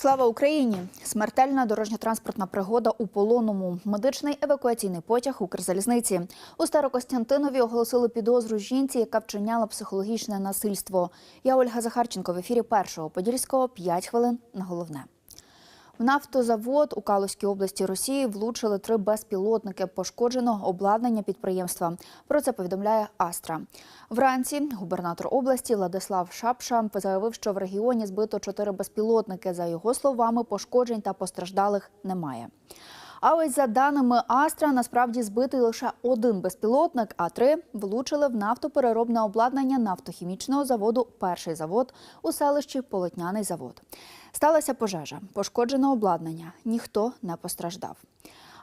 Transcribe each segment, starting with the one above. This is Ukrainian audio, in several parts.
Слава Україні! Смертельна дорожньо-транспортна пригода у полоному. Медичний евакуаційний потяг Укрзалізниці. У Старокостянтинові оголосили підозру жінці, яка вчиняла психологічне насильство. Я Ольга Захарченко в ефірі першого Подільського 5 хвилин на головне. В нафтозавод у Калузькій області Росії влучили три безпілотники. Пошкоджено обладнання підприємства. Про це повідомляє Астра. Вранці губернатор області Владислав Шапша заявив, що в регіоні збито чотири безпілотники. За його словами, пошкоджень та постраждалих немає. А ось за даними Астра, насправді збитий лише один безпілотник, а три влучили в нафтопереробне обладнання нафтохімічного заводу Перший завод у селищі Полотняний завод. Сталася пожежа, пошкоджено обладнання. Ніхто не постраждав.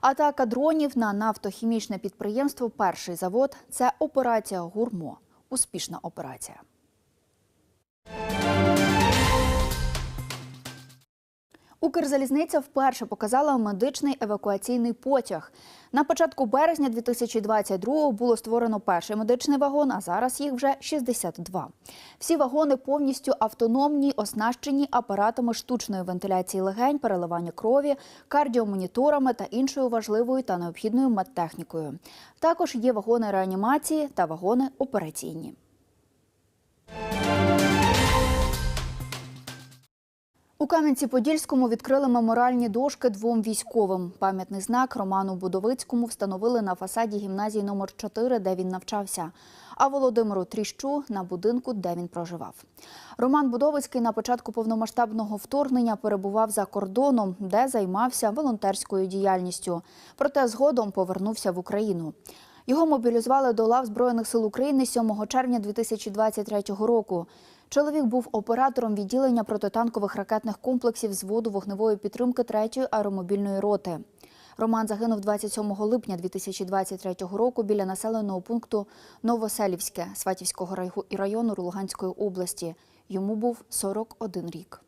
Атака дронів на нафтохімічне підприємство Перший завод це операція Гурмо. Успішна операція. Укрзалізниця вперше показала медичний евакуаційний потяг. На початку березня 2022-го було створено перший медичний вагон, а зараз їх вже 62. Всі вагони повністю автономні, оснащені апаратами штучної вентиляції легень, переливання крові, кардіомоніторами та іншою важливою та необхідною медтехнікою. Також є вагони реанімації та вагони операційні. У Кам'янці-Подільському відкрили меморальні дошки двом військовим. Пам'ятний знак Роману Будовицькому встановили на фасаді гімназії номер 4 де він навчався, а Володимиру Тріщу на будинку, де він проживав. Роман Будовицький на початку повномасштабного вторгнення перебував за кордоном, де займався волонтерською діяльністю. Проте згодом повернувся в Україну. Його мобілізували до лав Збройних сил України 7 червня 2023 року. Чоловік був оператором відділення протитанкових ракетних комплексів зводу вогневої підтримки 3-ї аеромобільної роти. Роман загинув 27 липня 2023 року біля населеного пункту Новоселівське Сватівського району Луганської області. Йому був 41 рік.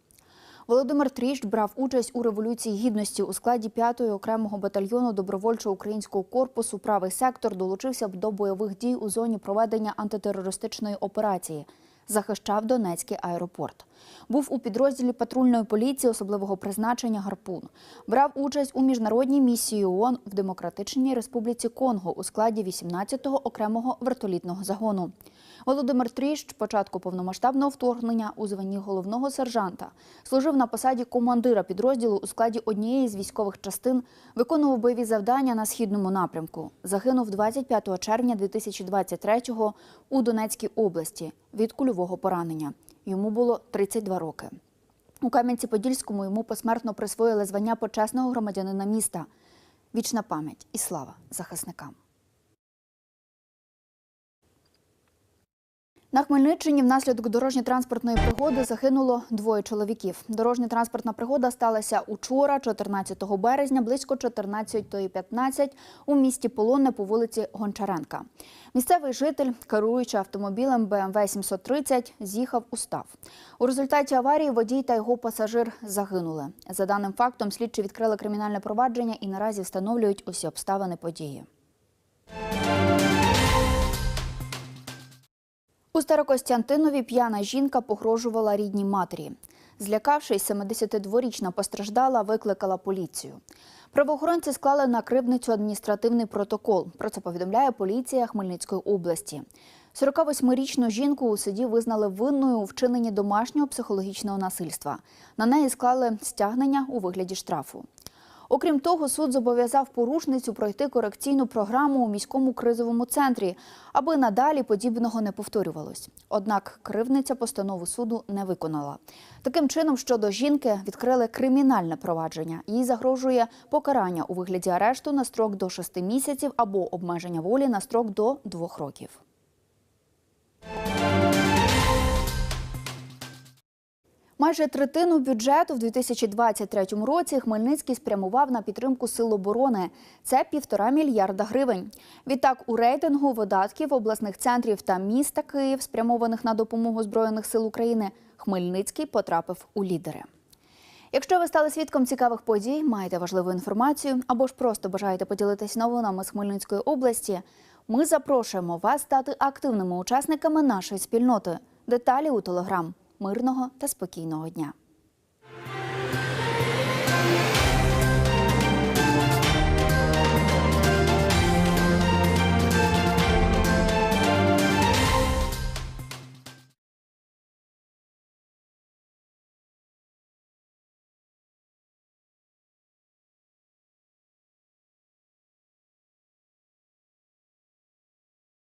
Володимир Тріщ брав участь у революції гідності у складі 5-ї окремого батальйону добровольчого українського корпусу. Правий сектор долучився до бойових дій у зоні проведення антитерористичної операції. Захищав Донецький аеропорт. Був у підрозділі патрульної поліції особливого призначення Гарпун. Брав участь у міжнародній місії ООН в Демократичній Республіці Конго у складі 18-го окремого вертолітного загону. Володимир Тріщ початку повномасштабного вторгнення у званні головного сержанта служив на посаді командира підрозділу у складі однієї з військових частин, виконував бойові завдання на східному напрямку. Загинув 25 червня 2023-го у Донецькій області від кульового поранення. Йому було 32 роки. У Кам'янці-Подільському йому посмертно присвоїли звання почесного громадянина міста. Вічна пам'ять і слава захисникам. На Хмельниччині внаслідок дорожньо-транспортної пригоди загинуло двоє чоловіків. Дорожньо-транспортна пригода сталася учора, 14 березня, близько 14.15 у місті Полонне по вулиці Гончаренка. Місцевий житель, керуючи автомобілем БМВ 730, з'їхав у став. У результаті аварії водій та його пасажир загинули. За даним фактом, слідчі відкрили кримінальне провадження і наразі встановлюють усі обставини події. У Старокостянтинові п'яна жінка погрожувала рідній матері. Злякавшись, 72-річна постраждала, викликала поліцію. Правоохоронці склали на кривницю адміністративний протокол. Про це повідомляє поліція Хмельницької області. 48-річну жінку у суді визнали винною у вчиненні домашнього психологічного насильства. На неї склали стягнення у вигляді штрафу. Окрім того, суд зобов'язав порушницю пройти корекційну програму у міському кризовому центрі, аби надалі подібного не повторювалось. Однак кривниця постанову суду не виконала. Таким чином, щодо жінки відкрили кримінальне провадження. Їй загрожує покарання у вигляді арешту на строк до 6 місяців або обмеження волі на строк до 2 років. Майже третину бюджету в 2023 році Хмельницький спрямував на підтримку сил оборони. Це півтора мільярда гривень. Відтак, у рейтингу видатків обласних центрів та міста Київ, спрямованих на допомогу Збройних сил України, Хмельницький потрапив у лідери. Якщо ви стали свідком цікавих подій, маєте важливу інформацію або ж просто бажаєте поділитись новинами з Хмельницької області, ми запрошуємо вас стати активними учасниками нашої спільноти. Деталі у телеграм. Мирного та спокійного дня.